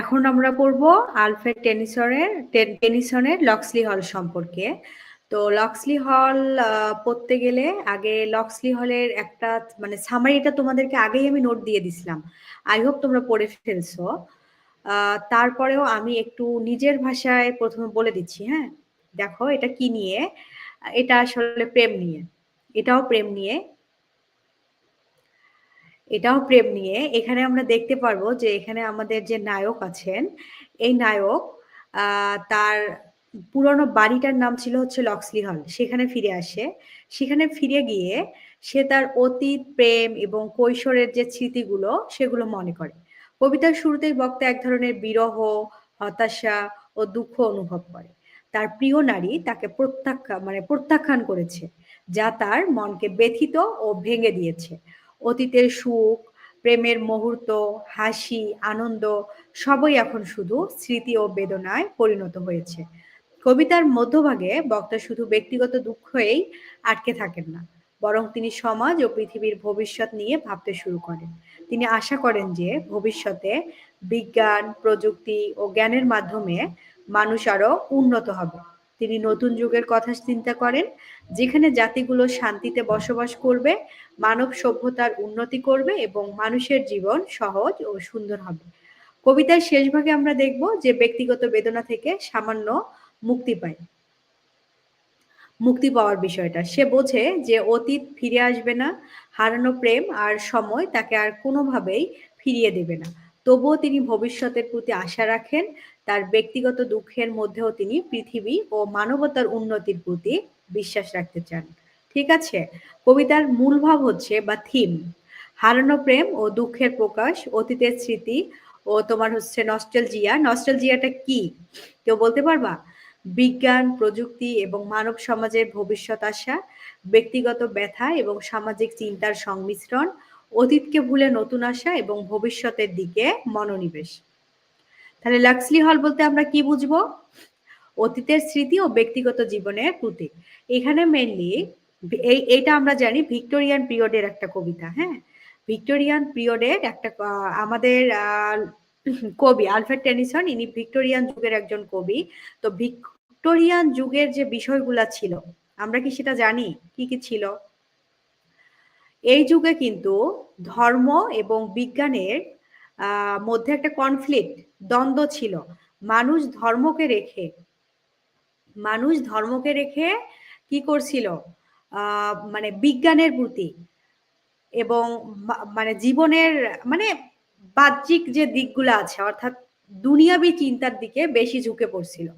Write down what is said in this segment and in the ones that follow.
এখন আমরা পড়ব আলফ্রেড টেনিসনের টেনিসনের লক্সলি হল সম্পর্কে। তো লক্সলি হল পড়তে গেলে আগে লক্সলি হলের একটা মানে সামারিটা তোমাদেরকে আগেই আমি নোট দিয়ে দিছিলাম। আই হোপ তোমরা পড়ে ফেলছো। তারপরেও আমি একটু নিজের ভাষায় প্রথমে বলে দিচ্ছি হ্যাঁ? দেখো এটা কি নিয়ে? এটা আসলে প্রেম নিয়ে। এটাও প্রেম নিয়ে। এটাও প্রেম নিয়ে। এখানে আমরা দেখতে পারব যে এখানে আমাদের যে নায়ক আছেন, এই নায়ক তার পুরনো বাড়িটার নাম ছিল হচ্ছে লক্সলি হল। সেখানে ফিরে আসে। সেখানে ফিরে গিয়ে সে তার অতীত, প্রেম এবং কৈশোরের যে স্মৃতিগুলো সেগুলো মনে করে। কবিতার শুরুতেই বক্তা এক ধরনের বিরহ, হতাশা ও দুঃখ অনুভব করে। তার প্রিয় নারী তাকে প্রত্যাখ্যা মানে প্রত্যাখ্যান করেছে, যা তার মনকে ব্যথিত ও ভেঙে দিয়েছে। অতীতের সুখ, প্রেমের মুহূর্ত, হাসি, আনন্দ, সবই এখন শুধু স্মৃতি ও বেদনায় পরিণত হয়েছে। কবিতার মধ্যভাগে বক্তা শুধু ব্যক্তিগত দুঃখেই আটকে থাকেন না, বরং তিনি সমাজ ও পৃথিবীর ভবিষ্যৎ নিয়ে ভাবতে শুরু করেন। তিনি আশা করেন যে ভবিষ্যতে বিজ্ঞান, প্রযুক্তি ও জ্ঞানের মাধ্যমে মানুষ আরও উন্নত হবে। তিনি নতুন যুগের কথা চিন্তা করেন, যেখানে জাতিগুলো শান্তিতে বসবাস করবে মানব সভ্যতার উন্নতি করবে এবং মানুষের জীবন সহজ ও সুন্দর হবে। কবিতার শেষ ভাগে আমরা দেখব যে ব্যক্তিগত বেদনা থেকে সামান্য মুক্তি পায়। মুক্তি পাওয়ার বিষয়টা। সে বোঝে যে অতীত ফিরে আসবে না, হারানো প্রেম আর সময় তাকে আর কোনোভাবেই ফিরিয়ে দেবে না। তবুও তিনি ভবিষ্যতের প্রতি আশা রাখেন, তার ব্যক্তিগত দুঃখের মধ্যেও তিনি পৃথিবী ও মানবতার উন্নতির প্রতি বিশ্বাস রাখতে চান। ঠিক আছে? কবিতার মূল ভাব হচ্ছে বা থিম হারানো প্রেম ও দুঃখের প্রকাশ, অতীতের স্মৃতি ও তোমার হচ্ছে নস্টেলজিয়া নস্টেলজিয়াটা কি? কেউ বলতে পারবা? বিজ্ঞান, প্রযুক্তি এবং মানব সমাজের ভবিষ্যৎ আশা, ব্যক্তিগত ব্যথা এবং সামাজিক চিন্তার সংমিশ্রণ, অতীতকে ভুলে নতুন আশা এবং ভবিষ্যতের দিকে মনোনিবেশ। তাহলে লাক্সলি হল বলতে আমরা কি বুঝব? অতীতের স্মৃতি ও ব্যক্তিগত জীবনের প্রতীক। এখানে মেনলি এই, এটা আমরা জানি ভিক্টোরিয়ান পিরিয়ডের একটা কবিতা হ্যাঁ? ভিক্টোরিয়ান পিরিয়ডের একটা আমাদের কবি আলফ্রেড টেনিসন, ইনি ভিক্টোরিয়ান যুগের একজন কবি। তো ভিক্টোরিয়ান যুগের যে বিষয়গুলা ছিল, আমরা কি সেটা জানি? কি কি ছিল? এই যুগে কিন্তু ধর্ম এবং বিজ্ঞানের মধ্যে একটা কনফ্লিক্ট দ্বন্দ্ব ছিল। মানুষ ধর্মকে রেখে, মানুষ ধর্মকে রেখে কি করছিল? মানে বিজ্ঞানের প্রতি এবং মানে জীবনের মানে বাহ্যিক যে দিকগুলো আছে, অর্থাৎ দুনিয়াবি চিন্তার দিকে বেশি ঝুঁকে পড়ছিল।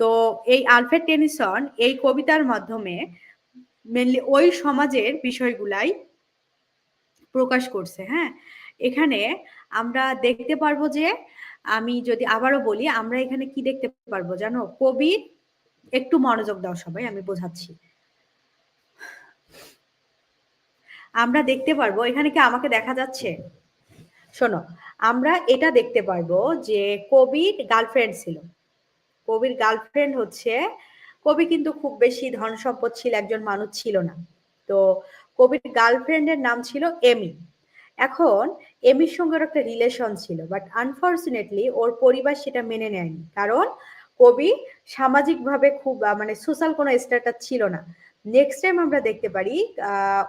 তো এই আলফ্রেড টেনিসন এই কবিতার মাধ্যমে মেনলি ওই সমাজের বিষয়গুলাই প্রকাশ করছে হ্যাঁ? এখানে আমরা দেখতে পারব যে, আমি যদি আবারও বলি, আমরা এখানে কি দেখতে পারব জানো? কবির একটু মনোযোগ দাও সবাই, আমি বোঝাচ্ছি। আমরা দেখতে পারব, এখানে কি আমাকে দেখা যাচ্ছে? শোনো, আমরা এটা দেখতে পারব যে কবির গার্লফ্রেন্ড ছিল। কবির গার্লফ্রেন্ড হচ্ছে, কবি কিন্তু খুব বেশি ধন সম্পদ ছিল একজন মানুষ ছিল না। তো কবির গার্লফ্রেন্ডের নাম ছিল এমি এখন এমির সঙ্গে ওর একটা রিলেশন ছিল বাট আনফর্চুনেটলি ওর পরিবার সেটা মেনে নেয়নি। কারণ কবি সামাজিকভাবে খুব মানে সোশ্যাল কোনো স্ট্যাটাস ছিল না। নেক্সট টাইম আমরা দেখতে পারি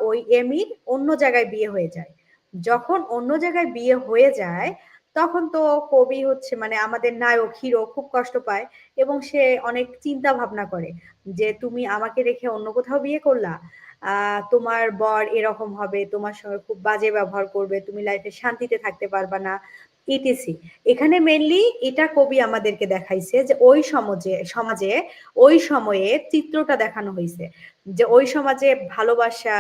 ওই এমির অন্য জায়গায় বিয়ে হয়ে যায়। যখন অন্য জায়গায় বিয়ে হয়ে যায়, তখন তো কবি হচ্ছে মানে আমাদের নায়ক, হিরো খুব কষ্ট পায় এবং সে অনেক চিন্তা ভাবনা করে যে, তুমি আমাকে রেখে অন্য কোথাও বিয়ে করলা? তোমার বর এরকম হবে, তোমার সঙ্গে খুব বাজে ব্যবহার করবে, তুমি লাইফে শান্তিতে থাকতে পারবা না। ইটিসি এখানে মেনলি এটা কবি আমাদেরকে দেখাইছে যে ওই সমাজে সমাজে, ওই সময়ে চিত্রটা দেখানো হয়েছে যে ওই সমাজে ভালোবাসা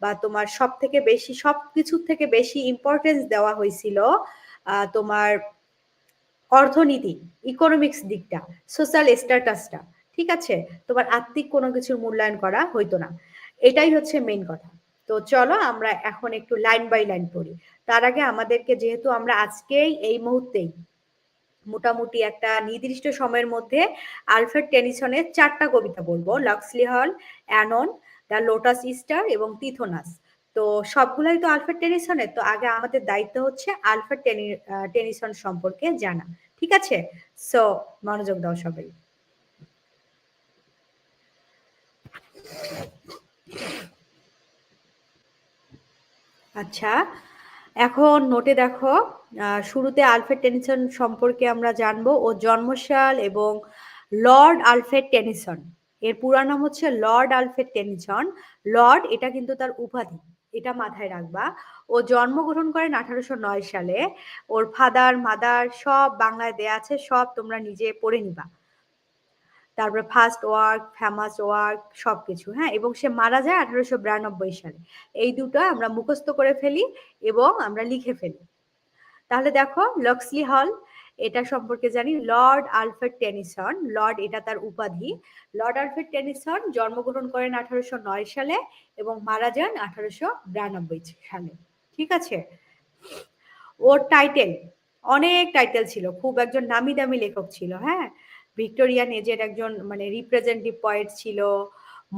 বা তোমার সব থেকে বেশি সব কিছুর থেকে বেশি ইম্পর্টেন্স দেওয়া হয়েছিল তোমার অর্থনীতি ইকোনমিক্স দিকটা সোশ্যাল স্ট্যাটাসটা ঠিক আছে? তোমার আত্মিক কোনো কিছুর মূল্যায়ন করা হইতো না। এটাই হচ্ছে মেন কথা। তো চলো আমরা এখন একটু লাইন বাই লাইন পড়ি। তার আগে আমাদেরকে যেহেতু আমরা আজকেই এই মুহূর্তেই মোটামুটি একটা নির্দিষ্ট সময়ের মধ্যে আলফ্রেড টেনিসনের চারটা কবিতা বলব, লক্সলি হল, অ্যানন, দ্য লোটাস ইস্টার এবং তিথোনাস। তো সবগুলাই তো আলফ্রেড টেনিসনের, তো আগে আমাদের দায়িত্ব হচ্ছে আলফ্রেড টেনিসন সম্পর্কে জানা। ঠিক আছে? সো মনোযোগ দাও সবাই। আচ্ছা এখন নোটে দেখো শুরুতে আলফ্রেড টেনিসন সম্পর্কে আমরা জানব, ও জন্মসাল এবং লর্ড আলফ্রেড টেনিসন। এর পুরা নাম হচ্ছে লর্ড আলফ্রেড টেনিসন। লর্ড এটা কিন্তু তার উপাধি, এটা মাথায় রাখবা। ও জন্মগ্রহণ করেন আঠারোশো নয় সালে। ওর ফাদার মাদার সব বাংলায় দেয়া আছে, সব তোমরা নিজে পড়ে নিবা। তারপরে ফার্স্ট ওয়ার্ক ফেমাস ওয়ার্ক সব কিছু হ্যাঁ? এবং সে মারা যায় আঠারোশো বিরানব্বই সালে। এই দুটো আমরা মুখস্থ করে ফেলি এবং আমরা লিখে ফেলি। তাহলে দেখো লক্সলি হল এটা সম্পর্কে জানি লর্ড আলফ্রেড টেনিসন লর্ড এটা তার উপাধি। লর্ড আলফ্রেড টেনিসন জন্মগ্রহণ করেন আঠারোশো নয় সালে এবং মারা যান আঠারোশো বিরানব্বই সালে। ঠিক আছে? ওর টাইটেল অনেক টাইটেল ছিল, খুব একজন নামি দামি লেখক ছিল হ্যাঁ? ভিক্টোরিয়ান এজের একজন মানে রিপ্রেজেন্টেটিভ পয়েট ছিল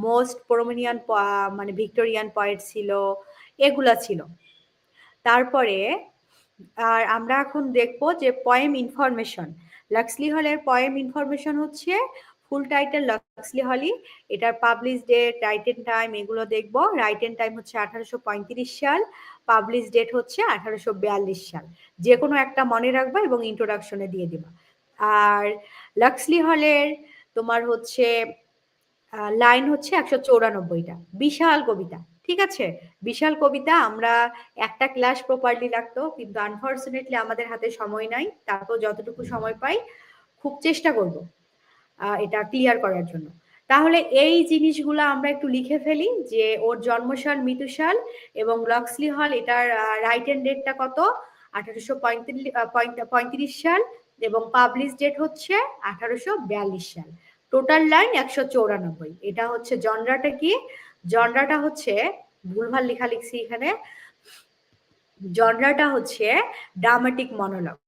মোস্ট প্রোমিনিয়ান মানে ভিক্টোরিয়ান পয়েট ছিল, এগুলা ছিল। তারপরে, আর আমরা এখন দেখব যে পয়েম ইনফরমেশন লাক্সলি হলের পয়েম ইনফরমেশন হচ্ছে ফুল টাইটেল লাক্সলি হলি এটার publish date right and time এগুলো দেখব। রাইট এন্ড টাইম হচ্ছে আঠারোশো পঁয়ত্রিশ সাল পাবলিশ ডেট হচ্ছে আঠারোশো বিয়াল্লিশ সাল। যে কোনো একটা মনে রাখবা এবং ইন্ট্রোডাকশনে দিয়ে দিবা। আর লাক্সলি হলের তোমার হচ্ছে লাইন হচ্ছে একশো চৌরানব্বইটা। বিশাল কবিতা, ঠিক আছে? বিশাল কবিতা, আমরা একটা ক্লাস প্রপারলি লাগতো, কিন্তু আনফর্চুনেটলি আমাদের হাতে সময় নাই, তারপর যতটুকু সময় পাই, খুব চেষ্টা করব এটা ক্লিয়ার করার জন্য। তাহলে এই জিনিসগুলো আমরা একটু লিখে ফেলি, যে ওর জন্মসাল, মৃত্যুসাল এবং লক্সলি হল এটার রাইট এন্ড ডেটটা কত? আঠারোশো পঁয়ত্রিশ সাল এবং পাবলিশ ডেট হচ্ছে আঠারোশো সাল। টোটাল লাইন একশো চৌরানব্বই। এটা হচ্ছে জনরাটা কি? জনরাটা হচ্ছে, ভুলভাল লেখা লিখছি এখানে, জনরাটা হচ্ছে ড্রামাটিক মনোলগ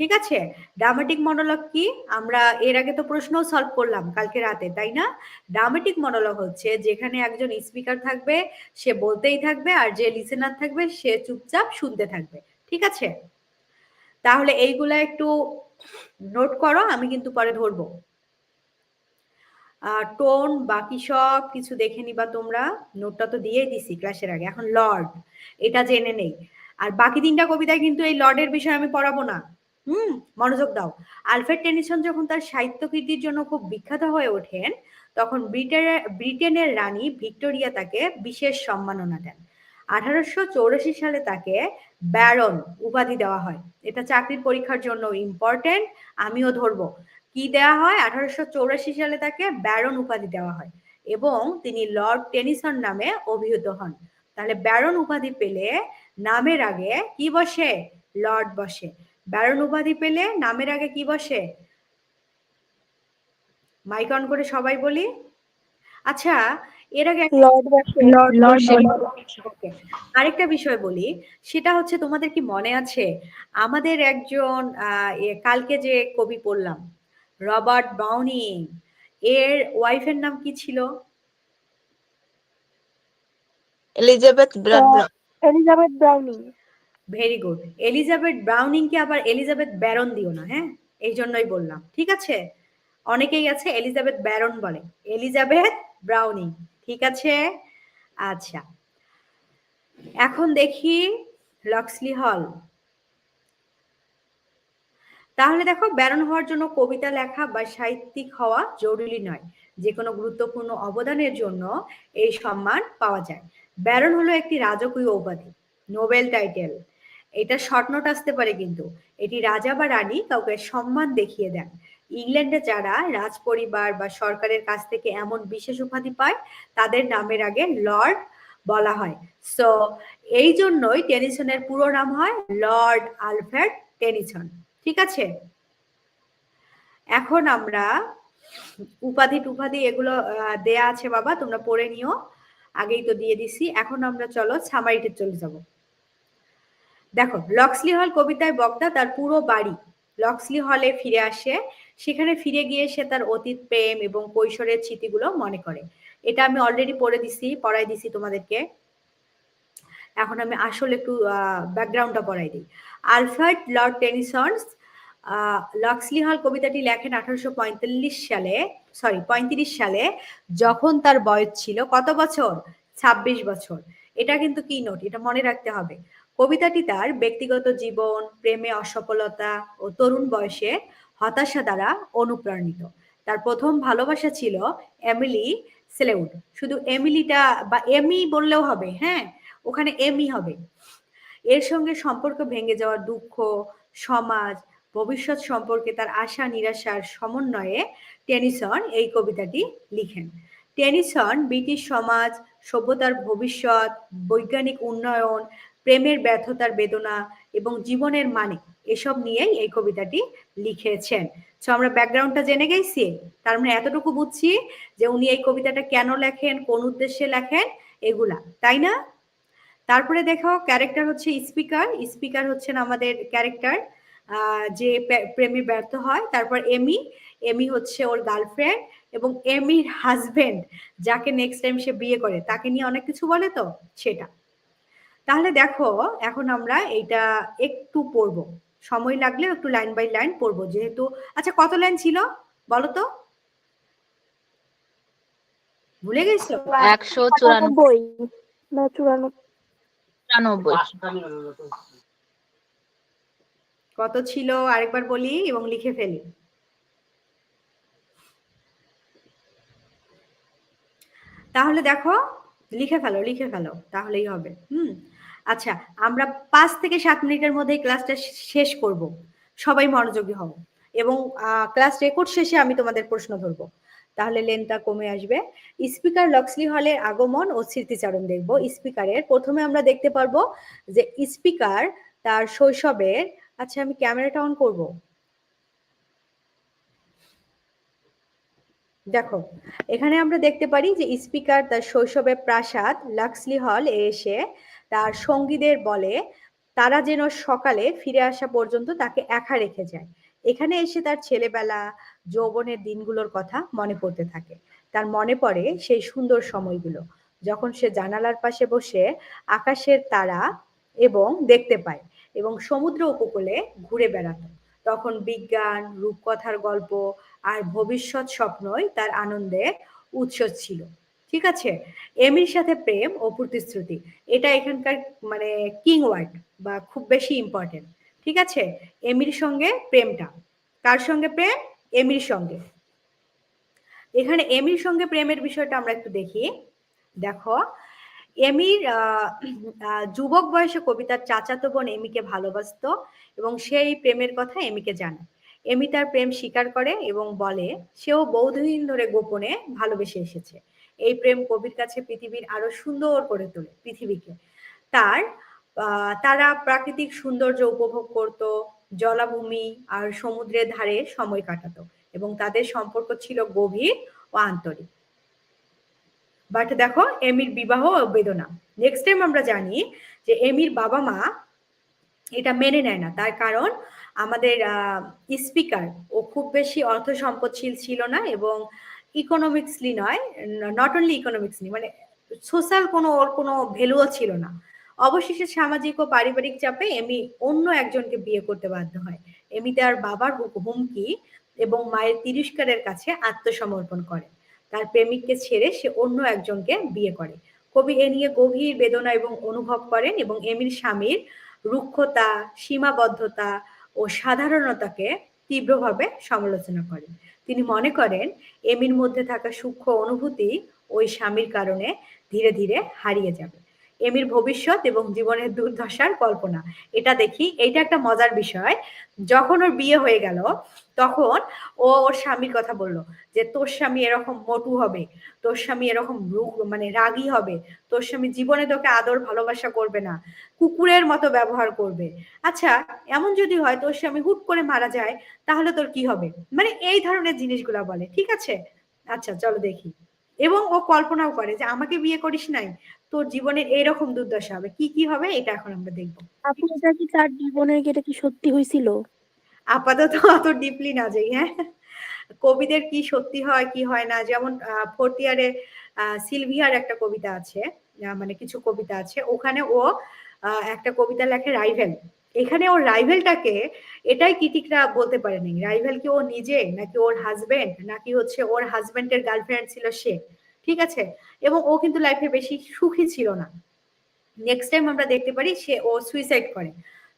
ঠিক আছে? ড্রামাটিক মনোলগ কি? আমরা এর আগে তো প্রশ্ন সলভ করলাম কালকে রাতে, তাই না? ড্রামাটিক মনোলগ হচ্ছে যেখানে একজন স্পিকার থাকবে, সে বলতেই থাকবে আর যে লিসেনার থাকবে, সে চুপচাপ শুনতে থাকবে। ঠিক আছে? তাহলে এইগুলা একটু নোট করো, আমি কিন্তু পরে ধরবো। টোন বাকি সব কিছু দেখে নিবা তোমরা। নোটটা তো দিয়েই দিছি ক্লাসের আগে। এখন লর্ড এটা জেনে নেই। আর বাকি তিনটা কবিতায় কিন্তু এই লর্ডের বিষয়ে আমি পড়াবো না। হুম, মনোযোগ দাও। আলফ্রেড টেনিসন যখন তার সাহিত্য কীর্তির জন্য খুব বিখ্যাত হয়ে ওঠেন, তখন ব্রিটেনের ব্রিটেনের রানী ভিক্টোরিয়া তাকে বিশেষ সম্মাননা দেন। আঠারোশো চৌরাশি সালে তাকে ব্যারন উপাধি দেওয়া হয়। এটা চাকরির পরীক্ষার জন্য ইম্পর্টেন্ট আমিও ধরবো। কি দেওয়া হয়? আঠারোশো চৌরাশি সালে তাকে ব্যারন উপাধি দেওয়া হয় এবং তিনি লর্ড টেনিসন নামে অভিহিত হন। তাহলে ব্যারন উপাধি পেলে নামের আগে কি বসে? লর্ড বসে। ব্যারন উপাধি পেলে নামের আগে কি বসে? মাইক অন করে সবাই বলি। আচ্ছা এর আগে আরেকটা বিষয় বলি সেটা হচ্ছে তোমাদের কি মনে আছে? আমাদের একজন কালকে যে কবি পড়লাম রবার্ট ব্রাউনিং এর ওয়াইফের নাম কি ছিল? Elizabeth Elizabeth Browning very good Elizabeth Browning কে আবার এলিজাবেথ ব্যারন দিও না হ্যাঁ? এই জন্যই বললাম ঠিক আছে? অনেকেই আছে এলিজাবেথ ব্যারন বলে এলিজাবেথ ব্রাউনিং ঠিক আছে? আচ্ছা। এখন দেখি লক্সলি হল। তাহলে দেখো, ব্যারন হওয়ার জন্য কবিতা লেখা বা সাহিত্যিক হওয়া জরুরি নয়। যে কোনো গুরুত্বপূর্ণ অবদানের জন্য এই সম্মান পাওয়া যায়। ব্যারন হলো একটি রাজকীয় উপাধি, নোবেল টাইটেল। এটা শর্ট নোট আসতে পারে কিন্তু। এটি রাজা বা রানী কাউকে সম্মান দেখিয়ে দেন। ইংল্যান্ডে যারা রাজ পরিবার বা সরকারের কাছ থেকে এমন বিশেষ উপাধি পায়, তাদের নামের আগে লর্ড বলা হয়। সো এই জন্যই টেনিসনের পুরো নাম হয় লর্ড আলফ্রেড টেনিসন। ঠিক আছে? এখন আমরা উপাধি টুপাধি এগুলো দেয়া আছে বাবা, তোমরা পড়ে নিও। আগেই তো দিয়ে দিছি। এখন আমরা চলো সামারিতে চলে যাব। দেখো, লক্সলি হল কবিতায় বক্তা, তার পুরো বাড়ি লক্সলি হলে ফিরে আসে সেখানে ফিরে গিয়ে সে তার অতীত প্রেম এবং কৈশোরের স্মৃতিগুলো মনে করে। এটা আমি অলরেডি পড়ে দিছি, পড়াই দিছি তোমাদেরকে। এখন আমি আসলে একটু ব্যাকগ্রাউন্ডটা পড়াই দিই। আলফ্রেড লর্ড টেনিসন্স লক্সলি হল কবিতাটি লেখেন আঠারোশো পঁয়তাল্লিশ সালে সরি পঁয়ত্রিশ সালে, যখন তার বয়স ছিল কত বছর? ছাব্বিশ বছর। এটা কিন্তু কি নোট এটা মনে রাখতে হবে। কবিতাটি তার ব্যক্তিগত জীবন, প্রেমে অসফলতা ও তরুণ বয়সে হতাশা দ্বারা অনুপ্রাণিত। তার প্রথম ভালোবাসা ছিল এমিলি সেলেউড। শুধু এমিলিটা বা এমি বললেও হবে হ্যাঁ? ওখানে এমি হবে। এর সঙ্গে সম্পর্ক ভেঙে যাওয়ার দুঃখ, সমাজ, ভবিষ্যৎ সম্পর্কে তার আশা, নিরাশার সমন্বয়ে টেনিসন এই কবিতাটি লিখেন। টেনিসন ব্রিটিশ সমাজ, সভ্যতার ভবিষ্যৎ, বৈজ্ঞানিক উন্নয়ন, প্রেমের ব্যর্থতার বেদনা এবং জীবনের মানে এসব নিয়েই এই কবিতাটি লিখেছেন। তো আমরা ব্যাকগ্রাউন্ডটা জেনে গেছি। তার মানে এতটুকু বুঝছি যে উনি এই কবিতাটা কেন লেখেন, কোন উদ্দেশ্যে লেখেন, এগুলা, তাই না? তারপরে দেখো ক্যারেক্টার হচ্ছে স্পিকার স্পিকার হচ্ছেন আমাদের ক্যারেক্টার যে প্রেমে ব্যর্থ হয়। তারপর এমি এমি হচ্ছে ওর গার্লফ্রেন্ড এবং এমির হাজবেন্ড যাকে নেক্সট টাইম সে বিয়ে করে। তাকে নিয়ে অনেক কিছু বলে তো, সেটা। তাহলে দেখো, এখন আমরা এইটা একটু পড়ব। সময় লাগলে একটু লাইন বাই লাইন পড়ব যেহেতু। আচ্ছা কত লাইন ছিল বলো তো? ভুলে গেছো? একশো চুরানব্বই। না চুরানব্বই। চুরানব্বই। কত ছিল? আরেকবার বলি এবং লিখে ফেলি। তাহলে দেখো লিখে ফেলো লিখে ফেলো তাহলেই হবে। হুম? আচ্ছা আমরা পাঁচ থেকে সাত মিনিটের মধ্যে ক্লাসটা শেষ করব। সবাই মনোযোগী হব এবং ক্লাস রেকর্ড শেষে আমি তোমাদের প্রশ্ন ধরবো। তাহলে লেনটা কমে আসবে। স্পিকার লক্সলি হলের আগমন ও স্মৃতিচারণ দেখব। স্পিকারের প্রথমে আমরা দেখতে পারব যে স্পিকার তার শৈশবের আচ্ছা আমি ক্যামেরাটা অন করব। দেখো, এখানে আমরা দেখতে পারি যে স্পিকার তার শৈশবে প্রাসাদ লাক্সলি হল এসে তার সঙ্গীদের বলে, তারা যেন সকালে ফিরে আসা পর্যন্ত তাকে একা রেখে যায়। এখানে এসে তার ছেলেবেলা, যৌবনের দিনগুলোর কথা মনে পড়তে থাকে। তার মনে পড়ে সেই সুন্দর সময়গুলো, যখন সে জানালার পাশে বসে আকাশের তারা এবং দেখতে পায় এবং সমুদ্র উপকূলে ঘুরে বেড়াতো। তখন বিজ্ঞান, রূপকথার গল্প আর ভবিষ্যৎ স্বপ্নই তার আনন্দের উৎস ছিল। ঠিক আছে? এমির সাথে প্রেম ও প্রতিশ্রুতি। এটা এখানকার মানে কিং ওয়ার্ড বা খুব বেশি ইম্পর্টেন্ট ঠিক আছে? এমির সঙ্গে প্রেমটা। কার সঙ্গে প্রেম? এমির সঙ্গে। এখানে এমির সঙ্গে প্রেমের বিষয়টা আমরা একটু দেখি। দেখো, এমির যুবক বয়সে কবিতার চাচাতো বোন এমিকে ভালোবাসতো এবং সেই প্রেমের কথা এমিকে জানায় এমি তার প্রেম স্বীকার করে এবং বলে, সেও বহুদিন ধরে গোপনে ভালোবেসে এসেছে। এই প্রেম কবির কাছে পৃথিবীর আরও সুন্দর করে তোলে, পৃথিবীকে। তার তারা প্রাকৃতিক সৌন্দর্য উপভোগ করত, জলাভূমি আর সমুদ্রের ধারে সময় কাটাতো এবং তাদের সম্পর্ক ছিল গভীর ও আন্তরিক। বাট দেখো, এমির বিবাহ বেদনা। নেক্সট টাইম আমরা জানি যে এমির বাবা মা এটা মেনে নেয় না। তার কারণ আমাদের স্পিকার ও খুব বেশি অর্থ সম্পদশীল ছিল না এবং ইকোনমিক্সলি নয় নট অনলি ইকোনমিক্সলি মানে সোশ্যাল কোনো ওর কোনো ভ্যালুও ছিল না। অবশেষে সামাজিক ও পারিবারিক চাপে এমি অন্য একজনকে বিয়ে করতে বাধ্য হয়। এমি তার বাবার হুমকি এবং মায়ের তিরস্কারের কাছে আত্মসমর্পণ করে। তার প্রেমিককে ছেড়ে সে অন্য একজনকে বিয়ে করে। কবি এ নিয়ে গভীর বেদনা এবং অনুভব করেন এবং এমির স্বামীর রুক্ষতা, সীমাবদ্ধতা ও সাধারণতাকে তীব্রভাবে সমালোচনা করেন। তিনি মনে করেন, এমির মধ্যে থাকা সূক্ষ্ম অনুভূতি ওই স্বামীর কারণে ধীরে ধীরে হারিয়ে যাবে। এমির ভবিষ্যৎ এবং জীবনের দুর্দশার কল্পনা। এটা দেখি, এইটা একটা মজার বিষয়। যখন ওর বিয়ে হয়ে গেল, তখন ও ওর স্বামীর কথা বলল যে, তোর স্বামী এরকম মোটু হবে, তোর স্বামী এরকম মানে রাগী হবে, তোর স্বামী জীবনে তোকে আদর, ভালোবাসা করবে না, কুকুরের মতো ব্যবহার করবে। আচ্ছা এমন যদি হয় তোর স্বামী হুট করে মারা যায়, তাহলে তোর কি হবে? মানে এই ধরনের জিনিসগুলা বলে, ঠিক আছে? আচ্ছা চলো দেখি। এবং ও কল্পনাও করে যে আমাকে বিয়ে করিস নাই তোর জীবনের এইরকম দুর্দশা হবে। কি কি হবে এটা এখন আমরা দেখব। আপনি এটা কি তার জীবনের এটা কি সত্যি হয়েছিল আপাতত অত ডিপলি না যাই হ্যাঁ। কবিদের কি সত্যি হয় কি হয় না? যেমন ফোর্থ ইয়ারে সিলভিয়ার একটা কবিতা আছে মানে কিছু কবিতা আছে। ওখানে ও একটা কবিতা লেখে রাইভেল। এখানে ওর রাইভেলটাকে এটাই ক্রিটিকরা বলতে পারেনি। রাইভেল কি ও নিজে নাকি ওর হাজবেন্ড নাকি হচ্ছে ওর হাজবেন্ডের গার্লফ্রেন্ড ছিল সে? ঠিক আছে? এবং ও কিন্তু লাইফে বেশি সুখী ছিল না। নেক্সট টাইম আমরা দেখতে পারি সে ও সুইসাইড করে।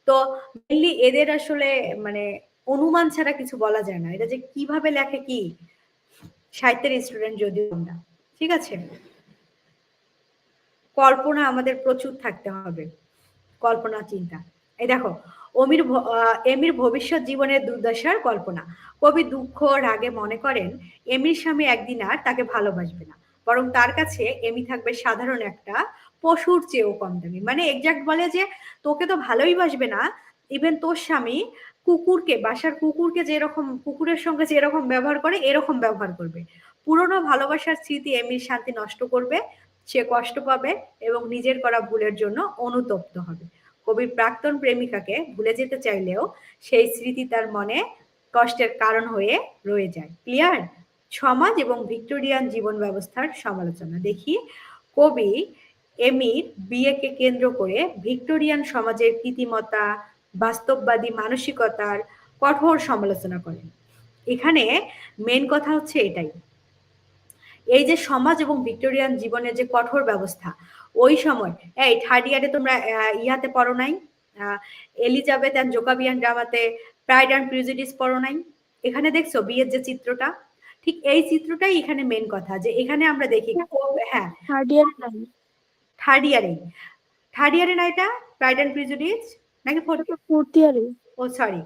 তো মেনলি এদের আসলে মানে অনুমান ছাড়া কিছু বলা যায় না। এটা যে কীভাবে লেখে কি? সাহিত্যের স্টুডেন্ট যদিও আমরা। ঠিক আছে? কল্পনা আমাদের প্রচুর থাকতে হবে। কল্পনা চিন্তা। এই দেখো, অমির এমির ভবিষ্যৎ জীবনের দুর্দশার কল্পনা। কবি দুঃখ, রাগে মনে করেন, এমির স্বামী একদিন আর তাকে ভালোবাসবে না। বরং তার কাছে এমি থাকবে সাধারণ একটা পশুর চেয়েও কম দামি। মানে এক্সাক্ট বলে যে, তোকে তো ভালোই বাসবে না ইভেন তোর স্বামী কুকুরকে, বাসার কুকুরকে যেরকম, কুকুরের সঙ্গে যেরকম ব্যবহার করে, এরকম ব্যবহার করবে। পুরনো ভালোবাসার স্মৃতি এমির শান্তি নষ্ট করবে, সে কষ্ট পাবে এবং নিজের করা ভুলের জন্য অনুতপ্ত হবে। কবির প্রাক্তন প্রেমিকাকে ভুলে যেতে চাইলেও সেই স্মৃতি তার মনে কষ্টের কারণ হয়ে রয়ে যায়। ক্লিয়ার? সমাজ এবং ভিক্টোরিয়ান জীবন ব্যবস্থার সমালোচনা। দেখি, কবি এমির বিয়েকে কেন্দ্র করে ভিক্টোরিয়ান সমাজের কৃতিমতা বাস্তববাদী মানসিকতার কঠোর সমালোচনা করেন। এখানে মেন কথা হচ্ছে এটাই। এই যে সমাজ এবং ভিক্টোরিয়ান জীবনের যে কঠোর ব্যবস্থা ওই সময়। এই থার্ড ইয়ারে তোমরা ইহাতে পড়ো নাই। এলিজাবেথ অ্যান্ড জোকাবিয়ান ড্রামাতে প্রাইড অ্যান্ড প্রিজুডিস পড়ো নাই। এখানে দেখছ বিয়ের যে চিত্রটা? ঠিক এই চিত্রটাই এখানে মেন কথা যে এখানে আমরা দেখি হ্যাঁ থার্ড ইয়ার থার্ড ইয়ারে থার্ড ইয়ারে না এটা? প্রাইড অ্যান্ড প্রিজুডিস নাকি ফোর্থ ইয়ারে ও সরি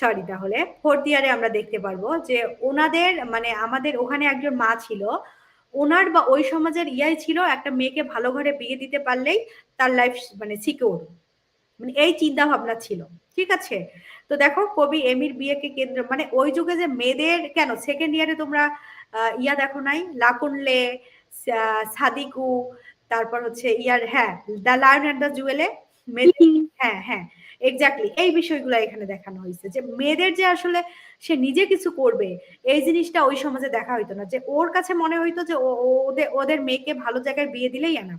সরি তাহলে। ফোর্থ ইয়ারে আমরা দেখতে পারব যে ওনাদের মানে আমাদের ওখানে একজন মা ছিল। ওনার বা ওই সমাজের ইয়াই ছিল একটা মেয়েকে ভালো ঘরে বিয়ে দিতে পারলেই তার লাইফ মানে সিকিউর মানে এই চিন্তা ভাবনা ছিল ঠিক আছে? তো দেখো কবি এমির বিয়েকে কেন্দ্র মানে ওই যুগে যে মেয়েদের কেন সেকেন্ড ইয়ারে তোমরা ইয়া দেখো নাই? লাকুনলে সাদিকু তারপর হচ্ছে ইয়ার হ্যাঁ দ্য লায়ন অ্যান্ড দ্য জুয়েলে হ্যাঁ হ্যাঁ। এক্স্যাক্টলি এই বিষয়গুলো এখানে দেখানো হয়েছে যে মেয়েদের যে আসলে সে নিজে কিছু করবে, এই জিনিসটা ওই সমাজে দেখা হইতো না। যে ওর কাছে মনে হইতো যে ওদের ওদের মেয়েকে ভালো জায়গায় বিয়ে দিলেই আনা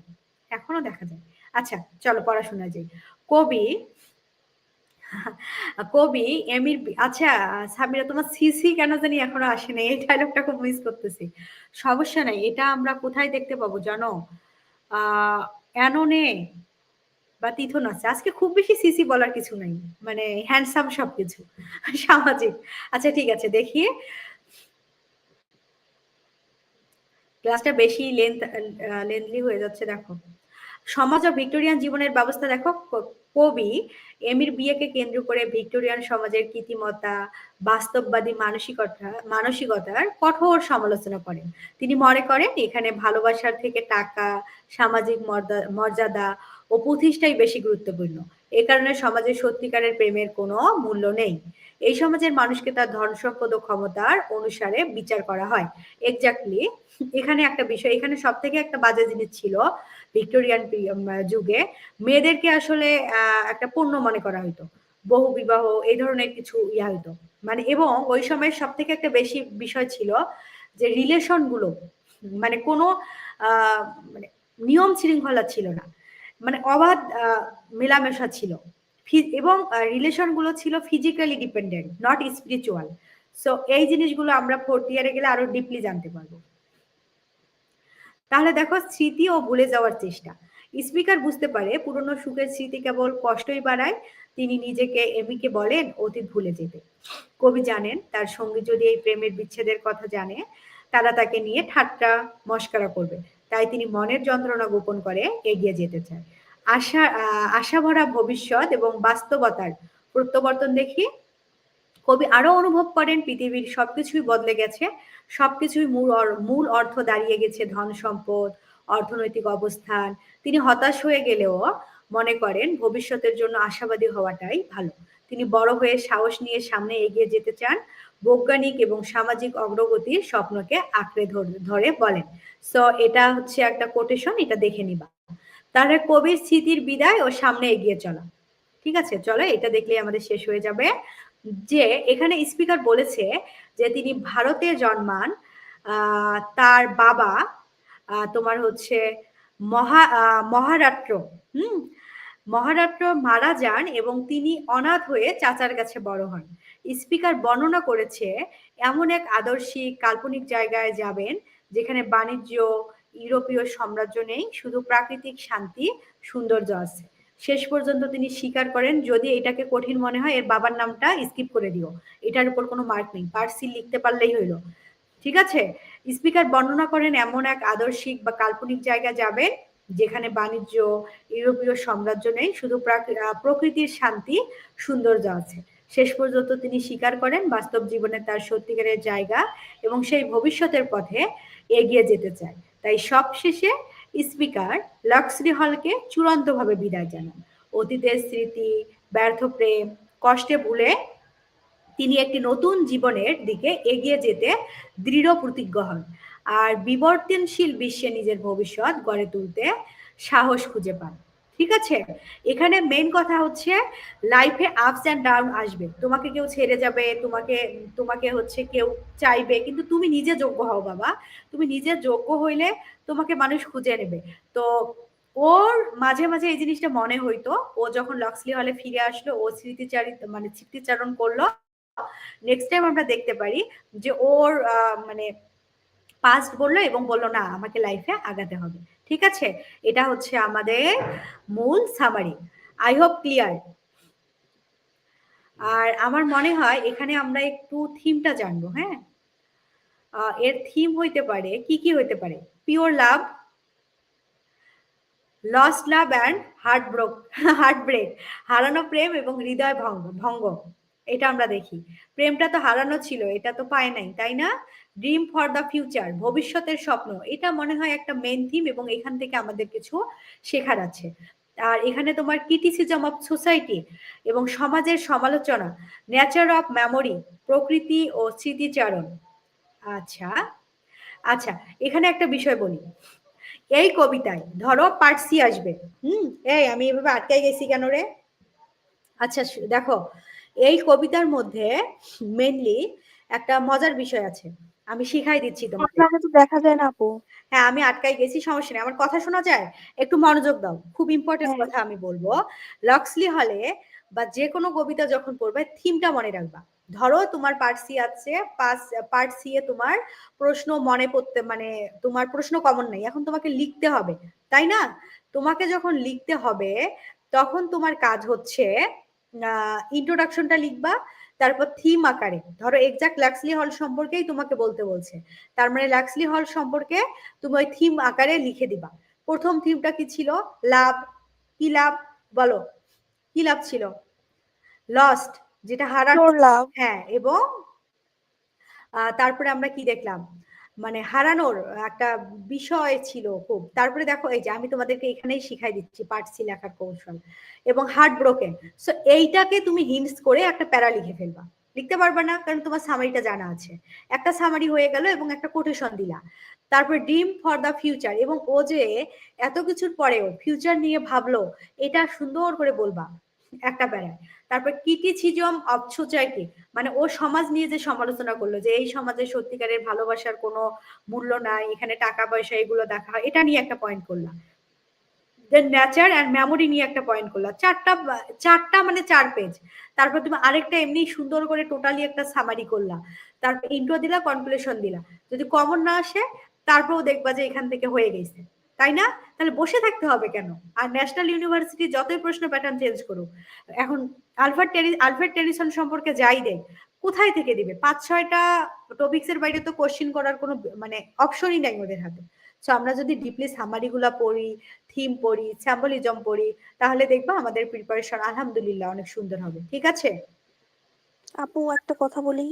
এখনও দেখা যায়। আচ্ছা চলো পড়াশোনা যাই। কবি কবি এমির আচ্ছা সামিরা, তোমার সিসি কেন জানি এখনও আসেনি এই ডায়লগটা খুব মিস করতেছি। সমস্যা নাই, এটা আমরা কোথায় দেখতে পাবো জানো? আহ, অ্যাননে বা তিথন আছে। আজকে খুব বেশি সিসি বলার কিছু নাই। মানে হ্যান্ডসাম সবকিছু। সামাজিক। আচ্ছা ঠিক আছে, দেখি। ক্লাসটা বেশি লেন্থ লেন্থলি হয়ে যাচ্ছে, দেখো। সমাজ ও ভিক্টোরিয়ান জীবনের ব্যবস্থা, দেখো কবি এমির বিয়েকে কেন্দ্র করে ভিক্টোরিয়ান সমাজের কৃতিমতা বাস্তববাদী মানসিকতা, মানসিকতার কঠোর সমালোচনা করেন। তিনি মনে করেন, এখানে ভালোবাসার থেকে টাকা, সামাজিক মর্যাদা ও প্রতিষ্ঠাই বেশি গুরুত্বপূর্ণ। এ কারণে সমাজে সত্যিকারের প্রেমের কোনো মূল্য নেই। এই সমাজের মানুষকে তার ধন সম্পদ ও ক্ষমতার অনুসারে বিচার করা হয়। এক্স্যাক্টলি এখানে একটা বিষয়, এখানে সব থেকে একটা বাজে জিনিস ছিল ভিক্টোরিয়ান যুগে মেয়েদেরকে আসলে একটা পণ্য মনে করা হতো বহু বিবাহ, এই ধরনের কিছু ইয়া হতো মানে এবং ওই সময় সব থেকে একটা বেশি বিষয় ছিল যে রিলেশনগুলো মানে কোনো মানে নিয়ম শৃঙ্খলা ছিল না। মানে অবাধ মেলামেশা ছিল। এবং রিলেশনগুলো ছিল physically dependent not spiritual so এই জিনিসগুলো আমরা ফোর্থ ইয়ারে গেলে আরও ডিপলি জানতে পারব। তাহলে দেখো স্মৃতি ও ভুলে যাওয়ার চেষ্টা। স্পিকার বুঝতে পারে, পুরনো সুখের স্মৃতি কেবল কষ্টই বাড়ায়, তিনি নিজেকে এমিকে বলেন, অতীত ভুলে যেতে। কবি জানেন, তার সঙ্গী যদি এই প্রেমের বিচ্ছেদের কথা জানে, তারা তাকে নিয়ে ঠাট্টা, মস্করা করবে। তাই তিনি মনের যন্ত্রণা গোপন করে এগিয়ে যেতে চায় আশা আহ, আশাভরা ভবিষ্যৎ এবং বাস্তবতার প্রত্যাবর্তন দেখি কবি আরও অনুভব করেন পৃথিবীর সবকিছুই বদলে গেছে সবকিছুই মূল মূল অর্থ দাঁড়িয়ে গেছে ধন সম্পদ অর্থনৈতিক অবস্থান। তিনি হতাশ হয়ে গেলেও মনে করেন ভবিষ্যতের জন্য আশাবাদী হওয়াটাই ভালো। তিনি বড় হয়ে সাহস নিয়ে সামনে এগিয়ে যেতে চান বৈজ্ঞানিক এবং সামাজিক অগ্রগতির স্বপ্নকে আঁকড়ে ধর- বলেন। সো এটা হচ্ছে একটা কোটেশন এটা দেখে নিবা। তাহলে কবির স্মৃতির বিদায় ও সামনে এগিয়ে চলা। ঠিক আছে? চলো, এটা দেখলেই আমাদের শেষ হয়ে যাবে। যে, এখানে স্পিকার বলেছে যে, তিনি ভারতে জন্মান তার বাবা তোমার হচ্ছে মহা মহারাষ্ট্র, হুম? মহারাষ্ট্র মারা যান এবং তিনি অনাথ হয়ে চাচার কাছে বড় হন। স্পিকার বর্ণনা করেছে, এমন এক আদর্শিক কাল্পনিক জায়গায় যাবেন যেখানে বাণিজ্য, ইউরোপীয় সাম্রাজ্য নেই, শুধু প্রাকৃতিক শান্তি, সৌন্দর্য আছে। শেষ পর্যন্ত তিনি স্বীকার করেন, যদি এটাকে কঠিন মনে হয়, এর বাবার নামটা স্কিপ করে দিও। এটার উপর কোনো মার্ক নেই। পার্সি লিখতে পারলেই হইল। ঠিক আছে? স্পিকার বর্ণনা করেন, এমন এক আদর্শিক বা কাল্পনিক জায়গা যাবেন যেখানে বাণিজ্য, ইউরোপীয় সাম্রাজ্য নেই, শুধু প্রকৃতির শান্তি, সৌন্দর্য আছে। শেষ পর্যন্ত তিনি স্বীকার করেন বাস্তব জীবনে তার সত্যিকারের জায়গা এবং সেই ভবিষ্যতের পথে এগিয়ে যেতে চায়। তাই সবশেষে স্পিকার লাক্সরি হলকে চূড়ান্তভাবে বিদায় জানান। অতীতের স্মৃতি, ব্যর্থ প্রেম, কষ্টে ভুলে তিনি একটি নতুন জীবনের দিকে এগিয়ে যেতে দৃঢ় প্রতিজ্ঞ হন। আর বিবর্তনশীল বিশ্বে নিজের ভবিষ্যৎ গড়ে তুলতে সাহস খুঁজে পান। ঠিক আছে? এখানে মেন কথা হচ্ছে লাইফে আপস অ্যান্ড ডাউন আসবে। তোমাকে কেউ ছেড়ে যাবে, তোমাকে তোমাকে হচ্ছে কেউ চাইবে, কিন্তু তুমি নিজে যোগ্য হও বাবা। তুমি নিজে যোগ্য হইলে তোমাকে মানুষ খুঁজে নেবে। তো ওর মাঝে মাঝে এই জিনিসটা মনে হইতো, ও যখন লক্সলি হলে ফিরে আসলো, ও স্মৃতিচারিত মানে স্মৃতিচারণ করল নেক্সট টাইম আমরা দেখতে পারি যে ওর মানে পাস্ট বলল এবং বলল, না, আমাকে লাইফে আগাতে হবে। ঠিক আছে? এটা হচ্ছে আমাদের মূল সামারি আই হোপ ক্লিয়ার আর আমার মনে হয় এখানে আমরা একটু থিমটা জানব হ্যাঁ? এর থিম হইতে পারে, কি কি হইতে পারে? Pure love lost love and heart broke heart break হারানো প্রেম এবং হৃদয় ভঙ্গ ভঙ্গ। এটা আমরা দেখি। প্রেমটা তো হারানো ছিল, এটা তো পায় নাই, তাই না? ড্রিম ফর দ্য ফিউচার ভবিষ্যতের স্বপ্ন, এটা মনে হয় একটা মেন থিম এবং এখান থেকে আমাদের কিছু শেখার আছে। আর এখানে তোমার ক্রিটিসিজম অফ সোসাইটি এবং সমাজের সমালোচনা নেচার অফ মেমোরি প্রকৃতি ও স্মৃতিচারণ। আচ্ছা আচ্ছা এখানে একটা বিষয় বলি। এই কবিতায়, ধরো পার্সি আসবে। হুম, এই আমি এভাবে আটকাই গেছি কেন রে? আচ্ছা দেখো, এই কবিতার মধ্যে মেনলি একটা মজার বিষয় আছে। আমি শিখাই দিচ্ছি তোমাকে। তো দেখা যায় না আপু। হ্যাঁ আমি আটকাই গেছি সমস্যা নেই। আমার কথা শোনা যায়? একটু মনোযোগ দাও। খুব ইম্পর্টেন্ট হ্যাঁ। কথা আমি বলব। লক্সলি হলে বা যে কোনো কবিতা যখন পড়বে থিমটা মনে রাখবা। ধরো তোমার পার্ট সি আছে পাস পার্ট সি এ তোমার প্রশ্ন মনে পড়তে মানে তোমার প্রশ্ন কমন নেই। এখন তোমাকে লিখতে হবে তাই না? তোমাকে যখন লিখতে হবে তখন তোমার কাজ হচ্ছে ইন্ট্রোডাকশনটা লিখবা তারপর থিম আকারে। ধরো এক্সাক্ট লাক্সলি হল সম্পর্কেই তোমাকে বলতে বলছে। তার মানে লাক্সলি হল সম্পর্কে তুমি ওই থিম আকারে লিখে দিবা। প্রথম থিমটা কি ছিল? লাভ। কি লাভ? বলো। কি লাভ ছিল? লস্ট যেটা হারা হ্যাঁ এবং তারপরে আমরা কি দেখলাম? মানে হারানোর একটা বিষয় ছিল খুব। তারপরে দেখো, এই যে আমি তোমাদেরকে এখানেই শিখাই দিচ্ছি পার্টসি লেখার কৌশল এবং হার্ট ব্রোকেন সো এইটাকে তুমি হিন্টস করে একটা প্যারা লিখে ফেলবা। লিখতে পারবে না, কারণ তোমার সামারিটা জানা আছে। একটা সামারি হয়ে গেল এবং একটা কোটেশন দিলা। তারপর ডিম ফর দ্য ফিউচার এবং ও যে এত কিছুর পরেও ফিউচার নিয়ে ভাবলো, এটা সুন্দর করে বলবা। একটা প্যারায় তারপর কিটিছিজম অফ সোসাইটি মানে ও সমাজ নিয়ে যে সমালোচনা করল, যে এই সমাজে সত্যিকারের ভালোবাসার কোনো মূল্য নাই, এখানে টাকা পয়সা এগুলো দেখা হয়, এটা নিয়ে একটা পয়েন্ট করলাম। দেন নেচার অ্যান্ড মেমোরি নিয়ে একটা পয়েন্ট করলাম। চারটা চারটা মানে চার পেজ তারপর তুমি আরেকটা এমনি সুন্দর করে টোটালি একটা সামারি করলা। তারপর ইন্ট্রো দিলা কনক্লুশন দিলা। যদি কমন না আসে, তারপরেও দেখবা যে এখান থেকে হয়ে গেছে। তাই না? তাহলে বসে থাকতে হবে কেন? আর ন্যাশনাল ইউনিভার্সিটি যতই প্রশ্ন প্যাটার্ন চেঞ্জ করুক, এখন আলফার টেরি, আলফ্রেড টেরিসন সম্পর্কে যাই দেখ, কোথায় থেকে দিবে? পাঁচ, ছয়টা টপিক্স এর বাইরে তো কোশ্চিন করার কোনো মানে অপশনই নাই ওদের হাতে। সো আমরা যদি ডিপলি সামারি গুলা পড়ি থিম পড়ি স্যাম্বলিজম পড়ি, তাহলে দেখবা আমাদের প্রিপারেশন আলহামদুলিল্লাহ অনেক সুন্দর হবে। ঠিক আছে? আপু, একটা কথা বলি।